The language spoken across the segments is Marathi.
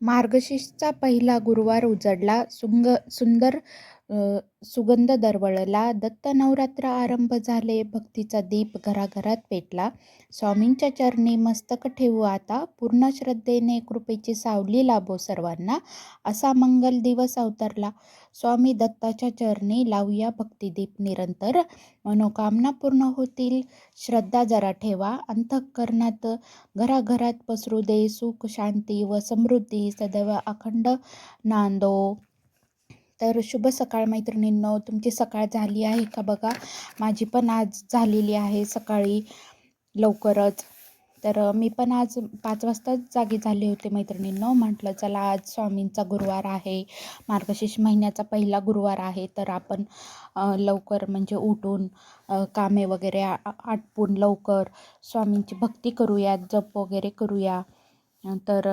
मार्गशीर्षचा पहिला गुरुवार उजडला. सुंग सुंदर सुगंध दरवळला. दत्त नवरात्र आरंभ झाले. भक्तीचा दीप घराघरात पेटला. स्वामींच्या चरणी मस्तक ठेवू आता. पूर्ण श्रद्धेने कृपेची सावली लाभो सर्वांना. असा मंगल दिवस अवतरला. स्वामी दत्ताच्या चरणी लावूया भक्तिदीप निरंतर. मनोकामना पूर्ण होतील. श्रद्धा जरा ठेवा अंतःकरणात. घराघरात पसरू दे सुख, शांती व समृद्धी सदैव अखंड नांदो. तर शुभ सकाळ मैत्रिणींनो. तुमची सकाळ झाली आहे का बघा. माझी पण आज झालेली आहे सकाळी लवकरच. तर मी पण आज पाच वाजताच जागी झाले होते मैत्रिणींनो. म्हटलं चला आज स्वामींचा गुरुवार आहे. मार्गशीर्ष महिन्याचा पहिला गुरुवार आहे. तर आपण लवकर म्हणजे उठून कामे वगैरे आटपून लवकर स्वामींची भक्ती करूया, जप वगैरे करूया. तर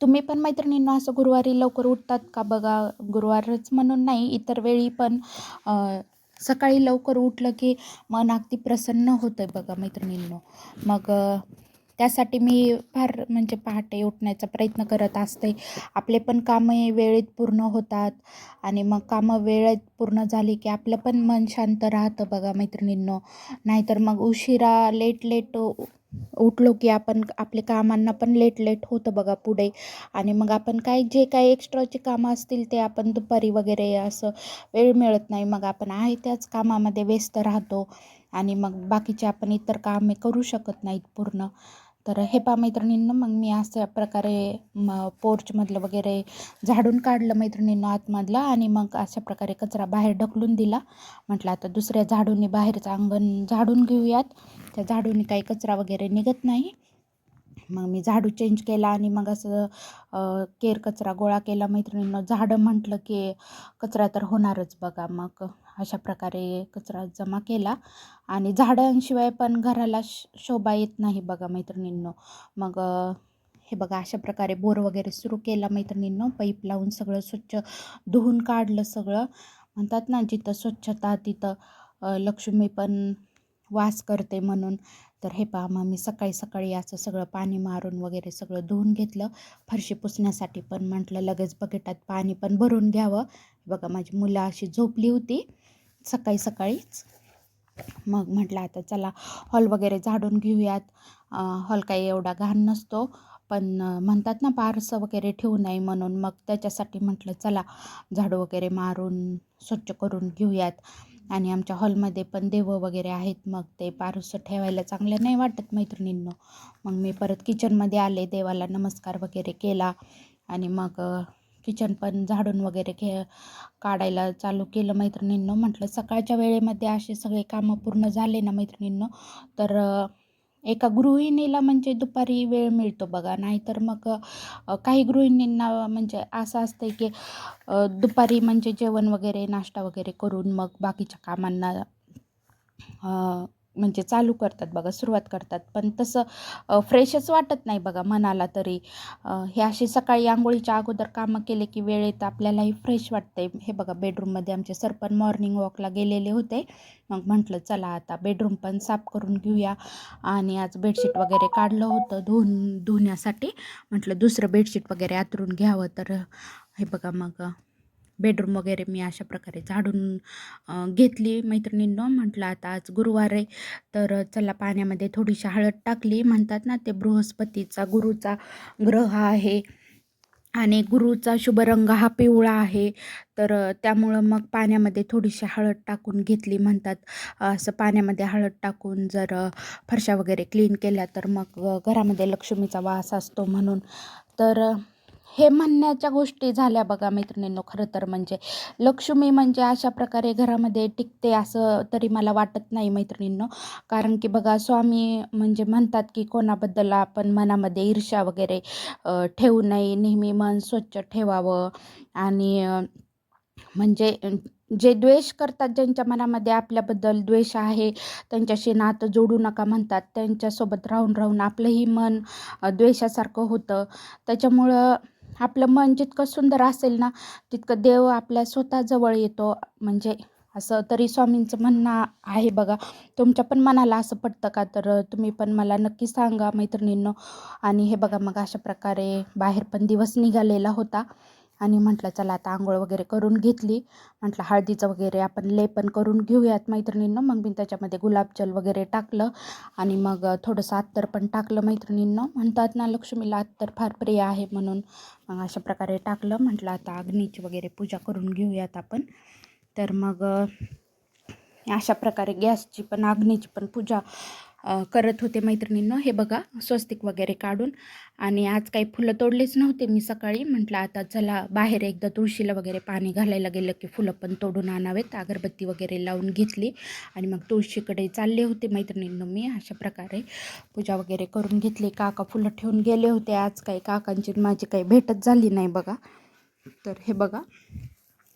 तुम्ही पण मैत्रिणींनो असं गुरुवारी लवकर उठतात का बघा. गुरुवारच म्हणून नाही इतर वेळी पण सकाळी लवकर उठलं की मन अगदी प्रसन्न होतं बघा मैत्रिणींनो. मग त्यासाठी मी फार म्हणजे पहाटे उठण्याचा प्रयत्न करत असते. आपले पण कामं वेळेत पूर्ण होतात आणि मग कामं वेळेत पूर्ण झाली की आपलं पण मन शांत राहतं बघा मैत्रिणींनो. नाहीतर मग उशिरा लेट लेट उठलो की आपण आपले कामांना पण लेट लेट होतं बघा पुढे. आणि मग आपण काय जे काही एक्स्ट्राचे कामं असतील ते आपण दुपारी वगैरे असं वेळ मिळत नाही. मग आपण आहे त्याच कामामध्ये व्यस्त राहतो. आणि मग बाकीचे आपण इतर कामे करू शकत नाहीत पूर्ण. तर हे पा मैत्रिणींनो मग मी अशा प्रकारे म पोर्चमधलं वगैरे झाडून काढलं मैत्रिणींना आतमधलं आणि मग अशा प्रकारे कचरा बाहेर ढकलून दिला. म्हटलं आता दुसऱ्या झाडूनी बाहेरचं अंगण झाडून घेऊयात. त्या झाडूनी काही कचरा वगैरे निघत नाही. मग मी झाडू चेंज केला आणि मग असं केर कचरा गोळा केला. मैत्रिणींना झाडं म्हटलं की कचरा तर होणारच बघा. मग अशा प्रकारे कचरा जमा केला. आणि झाडांशिवाय पण घराला शोभा येत नाही बघा मैत्रिणींनो. मग हे बघा अशा प्रकारे बोर वगैरे सुरू केला मैत्रिणींनो. पाईप लावून सगळं स्वच्छ धुवून काढलं सगळं. म्हणतात ना जिथं स्वच्छता तिथं लक्ष्मी पण वास करते म्हणून. तर हे पहा मग मी सकाळी सकाळी असं सगळं पाणी मारून वगैरे सगळं धुवून घेतलं. फरशी पुसण्यासाठी पण म्हटलं लगेच बकेटात पाणी पण भरून घ्यावं. बघा माझी मुलं अशी झोपली होती सकाळी सकाळीच. मग म्हटलं आता चला हॉल वगैरे झाडून घेऊयात. हॉल काही एवढा घाण नसतो. पण म्हणतात ना पारसं वगैरे ठेवू नये म्हणून. मग त्याच्यासाठी म्हटलं चला झाडू वगैरे मारून स्वच्छ करून घेऊयात. आणि आमच्या हॉलमध्ये पण देवं वगैरे आहेत मग ते पारुसं ठेवायला चांगलं नाही वाटत मैत्रिणींनो. मग मी परत किचनमध्ये आले देवाला नमस्कार वगैरे केला आणि मग किचन पण झाडून वगैरे घे काढायला चालू केलं मैत्रिणींनो. म्हटलं सकाळच्या वेळेमध्ये असे सगळे कामं पूर्ण झाले ना मैत्रिणींनो तर एका गृहिणीला म्हणजे दुपारी वेळ मिळतो बघा. नाहीतर मग काही गृहिणींना म्हणजे असं असतं की दुपारी म्हणजे जेवण वगैरे नाश्ता वगैरे करून मग बाकीच्या कामांना म्हणजे चालू करतात बघा सुरुवात करतात. पण तसं फ्रेशच वाटत नाही बघा मनाला तरी. हे असे सकाळी आंघोळीच्या अगोदर कामं केले की वेळेत आपल्यालाही फ्रेश वाटते हे बघा बेडरूममध्ये आमचे सर पण मॉर्निंग वॉकला गेलेले होते. मग म्हटलं चला आता बेडरूम पण साफ करून घेऊया. आणि आज बेडशीट वगैरे काढलं होतं धुवून धुण्यासाठी. म्हटलं दुसरं बेडशीट वगैरे आतरून घ्यावं तर. हे बघा मग बेडरूम वगैरे मी अशा प्रकारे झाडून घेतली मैत्रिणींनो. म्हटलं आता आज गुरुवार आहे तर चला पाण्यामध्ये थोडीशी हळद टाकली. म्हणतात ना ते बृहस्पतीचा गुरुचा ग्रह आहे आणि गुरुचा शुभ रंग हा पिवळा आहे. तर त्यामुळं मग पाण्यामध्ये थोडीशी हळद टाकून घेतली. म्हणतात असं पाण्यामध्ये हळद टाकून जर फरशा वगैरे क्लीन केल्या तर मग घरामध्ये लक्ष्मीचा वास असतो म्हणून. तर हे म्हणण्याच्या गोष्टी झाल्या बघा मैत्रिणींनो खरं तर म्हणजे. लक्ष्मी म्हणजे अशा प्रकारे घरामध्ये टिकते असं तरी मला वाटत नाही मैत्रिणींनो. कारण की बघा स्वामी म्हणजे म्हणतात की कोणाबद्दल आपण मनामध्ये ईर्ष्या वगैरे ठेवू नये. नेहमी मन स्वच्छ ठेवावं. आणि म्हणजे जे द्वेष करतात ज्यांच्या मनामध्ये आपल्याबद्दल द्वेष आहे त्यांच्याशी नातं जोडू नका म्हणतात. त्यांच्यासोबत राहून राहून आपलंही मन द्वेषासारखं होतं. त्याच्यामुळं आपलं मन जितकं सुंदर असेल ना तितकं देव आपल्या स्वतः जवळ येतो. म्हणजे असं तरी स्वामींचं म्हणणं आहे बघा. तुमच्या पण मनाला असं पटतं का? तर तुम्ही पण मला नक्की सांगा मैत्रिणींनो. आणि हे बघा मग अशा प्रकारे बाहेर पण दिवस निघालेला होता. आणि म्हटलं चला आता आंघोळ वगैरे करून घेतली. म्हटलं हळदीचं वगैरे आपण लेपन करून घेऊयात मैत्रिणींना. मग मी त्याच्यामध्ये गुलाबजल वगैरे टाकलं आणि मग थोडंसं अत्तर पण टाकलं मैत्रिणींना. म्हणतात ना लक्ष्मीला अत्तर फार प्रिय आहे म्हणून मग अशा प्रकारे टाकलं. म्हटलं आता अग्नीची वगैरे पूजा करून घेऊयात आपण. तर मग अशा प्रकारे गॅसची पण अग्नीची पण पूजा करत होते मैत्रिणींनो. हे बघा स्वस्तिक वगैरे काढून. आणि आज काही फुलं तोडलेच नव्हते मी सकाळी. म्हटलं आता चला बाहेर एकदा तुळशीला वगैरे पाणी घालायला गेलं की फुलं पण तोडून आणावेत. अगरबत्ती वगैरे लावून घेतली. आणि मग तुळशीकडे चालले होते मैत्रिणींनो मी. अशा प्रकारे पूजा वगैरे करून घेतली. काका फुलं ठेवून गेले होते. आज काही काकांची माझी काही भेटच झाली नाही बघा. तर हे बघा.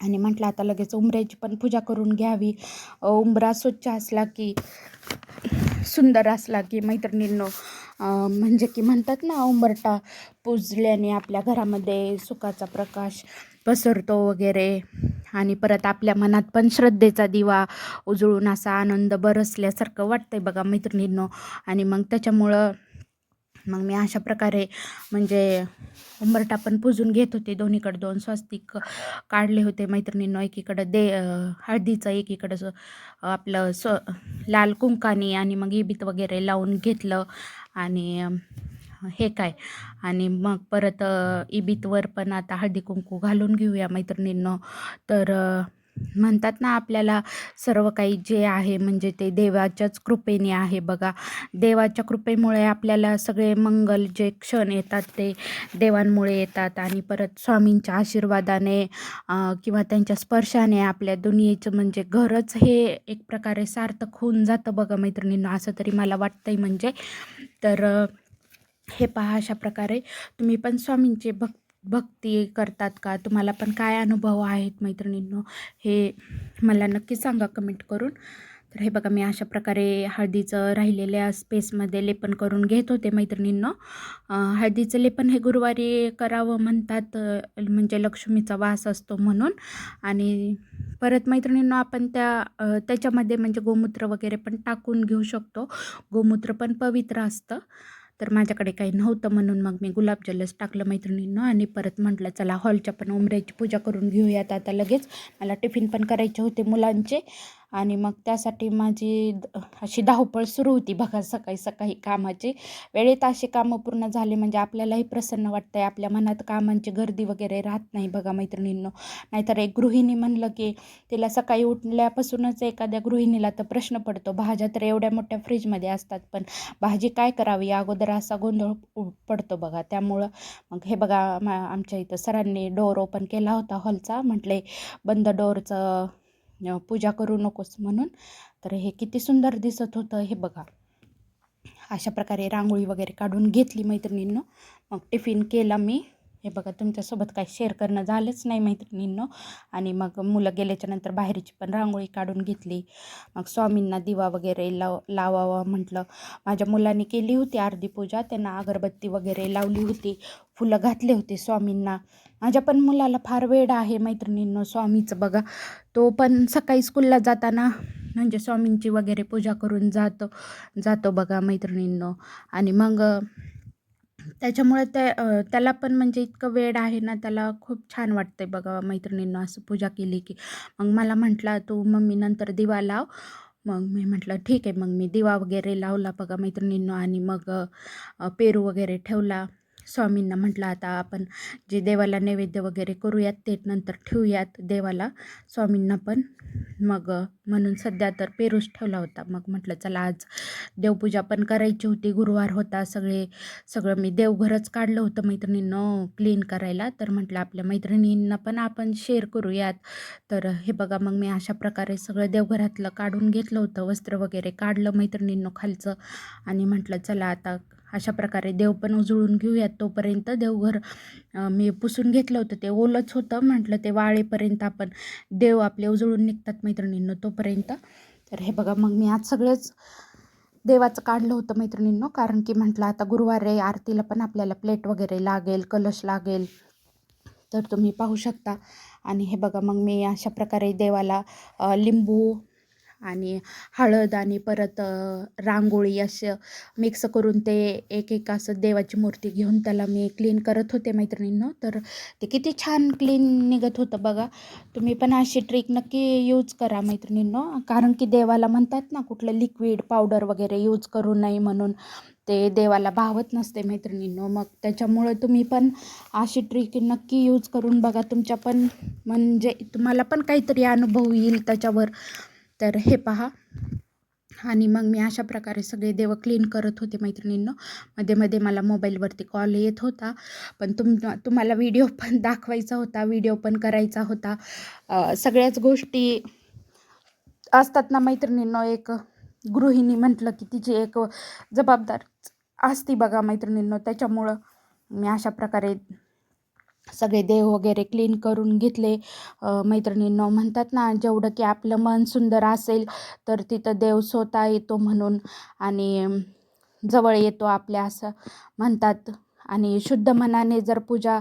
आणि म्हटलं आता लगेच उंबऱ्याची पण पूजा करून घ्यावी. उंबरा स्वच्छ असला की सुंदर असला की मैत्रिणींनो म्हणजे की म्हणतात ना उंबरटा पुजल्याने आपल्या घरामध्ये सुखाचा प्रकाश पसरतो वगैरे. आणि परत आपल्या मनात पण श्रद्धेचा दिवा उजळून असा आनंद बरसल्यासारखं वाटतंय बघा मैत्रिणींनो. आणि मग त्याच्यामुळं मग मी अशा प्रकारे म्हणजे उंबरटा पण पुजून घेत होते. दोन्हीकडे दोन स्वस्तिक काढले होते मैत्रिणींनो. एकीकडं दे हळदीचं एकीकडं आपलं स्व लाल कुंकानी आणि मग इबीत वगैरे लावून घेतलं. आणि हे काय? आणि मग परत इबीतवर पण आता हळदी कुंकू घालून घेऊया मैत्रिणींनो. तर म्हणतात ना आपल्याला सर्व काही जे आहे म्हणजे ते देवाच्याच कृपेने आहे बघा. देवाच्या कृपेमुळे आपल्याला सगळे मंगल जे क्षण येतात ते देवांमुळे येतात आणि परत स्वामींच्या आशीर्वादाने किंवा त्यांच्या स्पर्शाने आपल्या दुनियेचं म्हणजे घरच हे एक प्रकारे सार्थक होऊन जातं बघा मैत्रिणींना. असं तरी मला वाटतंय म्हणजे. तर हे पहा अशा प्रकारे. तुम्ही पण स्वामींचे भक्त भक्ती करतात का? तुम्हाला पण काय अनुभव आहेत मैत्रिणींनो? हे मला नक्की सांगा कमेंट करून. तर हे बघा मी अशा प्रकारे हळदीचं राहिलेल्या स्पेसमध्ये लेपन करून घेत होते मैत्रिणींनो. हळदीचं लेपन हे गुरुवारी करावं म्हणतात म्हणजे लक्ष्मीचा वास असतो म्हणून. आणि परत मैत्रिणींनो आपण त्या त्याच्यामध्ये म्हणजे गोमूत्र वगैरे पण टाकून घेऊ शकतो. गोमूत्र पण पवित्र असतं. तर माझ्याकडे काही नव्हतं म्हणून मग मी गुलाबजलच टाकलं मैत्रिणींना आणि परत म्हटलं चला हॉलच्या पण उमऱ्याची पूजा करून घेऊयात आता लगेच. मला टिफिन पण करायचे होते मुलांचे. आणि मग त्यासाठी माझी अशी धावपळ सुरू होती बघा सकाळी सकाळी कामाची. वेळेत अशी कामं पूर्ण झाली म्हणजे आपल्यालाही प्रसन्न वाटतं आहे आपल्या मनात कामांची गर्दी वगैरे राहत नाही बघा मैत्रिणींनो. नाहीतर एक गृहिणी म्हणलं की तिला सकाळी उठल्यापासूनच एखाद्या गृहिणीला तर प्रश्न पडतो. भाज्या तर एवढ्या मोठ्या फ्रीजमध्ये असतात पण भाजी काय करावी? अगोदर असा गोंधळ पडतो बघा. त्यामुळं मग हे बघा आमच्या इथं सरांनी डोअर ओपन केला होता हॉलचा. म्हटले बंद डोअरचं पूजा करू नकोस म्हणून. तर हे किती सुंदर दिसत होतं हे बघा. अशा प्रकारे रांगोळी वगैरे काढून घेतली मैत्रिणींनो. मग टिफिन केला मी. हे बघा तुमच्यासोबत काय शेअर करणं झालंच नाही मैत्रिणींनो. आणि मग मुलं गेल्याच्यानंतर बाहेरची पण रांगोळी काढून घेतली. मग स्वामींना दिवा वगैरे लाव लावावा म्हटलं. माझ्या मुलांनी केली होती अर्धी पूजा. त्यांना अगरबत्ती वगैरे लावली होती. फुलं घातले होते स्वामींना. माझ्या पण मुलाला फार वेळ आहे मैत्रिणींनो स्वामीचं बघा. तो पण सकाळी स्कूलला जाताना म्हणजे स्वामींची वगैरे पूजा करून जातो जातो बघा मैत्रिणींनो. आणि मग त्याच्यामुळे त्या त्याला पण म्हणजे इतकं वेळ आहे ना त्याला खूप छान वाटतंय बघा मैत्रिणींना असं पूजा केली की. मग मला म्हटला तू मम्मी नंतर दिवा लाव. मग मी म्हटलं ठीक आहे. मग मी दिवा वगैरे लावला बघा मैत्रिणींनो आणि मग पेरू वगैरे ठेवला. स्वामींना म्हटलं आता आपण जे देवाला नैवेद्य वगैरे करूयात ते नंतर ठेवूयात. देवाला स्वामींना पण मग म्हणून सध्या तर पेरूस ठेवला होता. मग म्हटलं चला आज देवपूजा पण करायची होती. गुरुवार होता सगळे सगळं मी देवघरच काढलं होतं मैत्रिणींनं क्लीन करायला. तर म्हटलं आपल्या मैत्रिणींना पण आपण शेअर करूयात. तर हे बघा मग मी अशा प्रकारे सगळं देवघरातलं काढून घेतलं होतं. वस्त्र वगैरे काढलं मैत्रिणींनो खालचं आणि म्हटलं चला आता अशा प्रकारे देव पण उजळून घेऊयात. तोपर्यंत देवघर मी पुसून घेतलं होतं ते ओलंच होतं. म्हटलं ते वाळेपर्यंत आपण देव आपले उजळून निघतात मैत्रिणींनो तोपर्यंत. तर हे बघा मग मी आज सगळंच देवाचं काढलं होतं मैत्रिणींनो कारण की म्हटलं आता गुरुवार आहे आरतीला पण आपल्याला प्लेट वगैरे लागेल कलश लागेल. तर तुम्ही पाहू शकता. आणि हे बघा मग मी अशा प्रकारे देवाला लिंबू आणि हळद आणि परत रांगोळी असं मिक्स करून ते एक एक असं देवाची मूर्ती घेऊन त्याला मी क्लीन करत होते मैत्रिणींनो. तर ते किती छान क्लीन निघत होतं बघा. तुम्ही पण अशी ट्रिक नक्की यूज करा मैत्रिणींनो. कारण की देवाला म्हणतात ना कुठलं लिक्विड पावडर वगैरे यूज करू नये म्हणून ते देवाला भावत नसते मैत्रिणींनो. मग त्याच्यामुळं तुम्ही पण अशी ट्रिक नक्की यूज करून बघा. तुमच्या पण म्हणजे तुम्हाला पण काहीतरी अनुभव येईल त्याच्यावर. तर हे पहा. आणि मग मी अशा प्रकारे सगळे देव क्लीन करत होते मैत्रिणींनो. मध्ये मध्ये मला मोबाईलवरती कॉल येत होता. पण तुम तुम्हाला व्हिडिओ पण दाखवायचा होता व्हिडिओ पण करायचा होता. सगळ्याच गोष्टी असतात ना मैत्रिणींनो. एक गृहिणी म्हटलं की तिची एक जबाबदार असती बघा मैत्रिणींनो. त्याच्यामुळं मी अशा प्रकारे सगळे देव वगैरे क्लीन करून घेतले. मैत्रिणींनो म्हणतात ना जेवढं की आपलं मन सुंदर असेल तर तिथं देव स्वतः येतो म्हणून आणि जवळ येतो आपल्या असं म्हणतात. आणि शुद्ध मनाने जर पूजा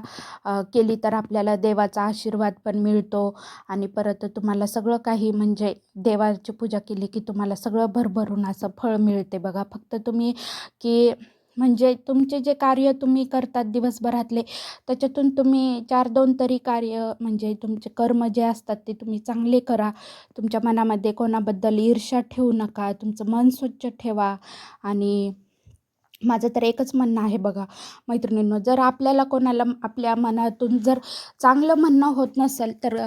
केली तर आपल्याला देवाचा आशीर्वाद पण मिळतो. आणि परत तुम्हाला सगळं काही म्हणजे देवाची पूजा केली की तुम्हाला सगळं भरभरून असं फळ मिळते बघा. फक्त तुम्ही की म्हणजे तुमचे जे कार्य तुम्ही करतात दिवसभरातले त्याच्यातून तुम्ही चार दोन तरी कार्य म्हणजे तुमचे कर्म जे असतात ते तुम्ही चांगले करा. तुमच्या मनामध्ये कोणाबद्दल ईर्ष्या ठेवू नका तुमचं मन स्वच्छ ठेवा. आणि माझं तर एकच म्हणणं आहे बघा मैत्रिणींनो जर आपल्याला कोणाला आपल्या मनातून जर चांगलं म्हणणं होत नसेल तर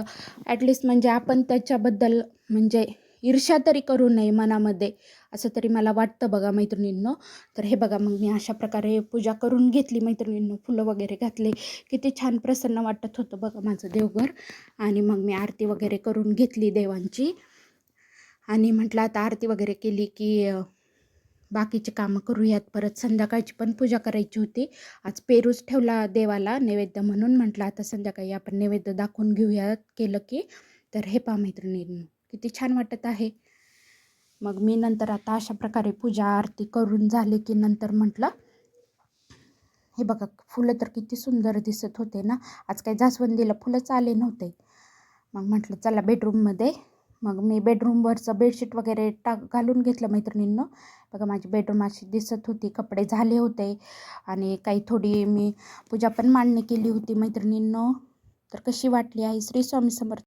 ॲटलिस्ट म्हणजे आपण त्याच्याबद्दल म्हणजे ईर्ष्या तरी करू नये मनामध्ये. असं तरी मला वाटतं बघा मैत्रिणींनो. तर हे बघा मग मी अशा प्रकारे पूजा करून घेतली मैत्रिणींनो. फुलं वगैरे घातले. किती छान प्रसन्न वाटत होतं बघा माझं देवघर. आणि मग मी आरती वगैरे करून घेतली देवांची. आणि म्हटलं आता आरती वगैरे केली की बाकीचे कामं करूयात. परत संध्याकाळची पण पूजा करायची होती. आज पेरूच ठेवला देवाला नैवेद्य म्हणून. म्हटलं आता संध्याकाळी आपण नैवेद्य दाखवून घेऊयात केलं की. तर हे पहा मैत्रिणींनो किती छान वाटत आहे. मग मी नंतर आता अशा प्रकारे पूजा आरती करून झाले की नंतर म्हटलं हे बघा फुलं तर किती सुंदर दिसत होते ना. आज काही जास्वंदीला फुलंच आले नव्हते. मग म्हटलं चला बेडरूममध्ये मग मी बेडरूमवरचं बेडशीट वगैरे टाक घालून घेतलं मैत्रिणींनं. बघा माझी बेडरूम अशी दिसत होती कपडे झाले होते. आणि काही थोडी मी पूजा पण मांडणी केली होती मैत्रिणींनो. तर कशी वाटली आहे श्री स्वामी समर्थ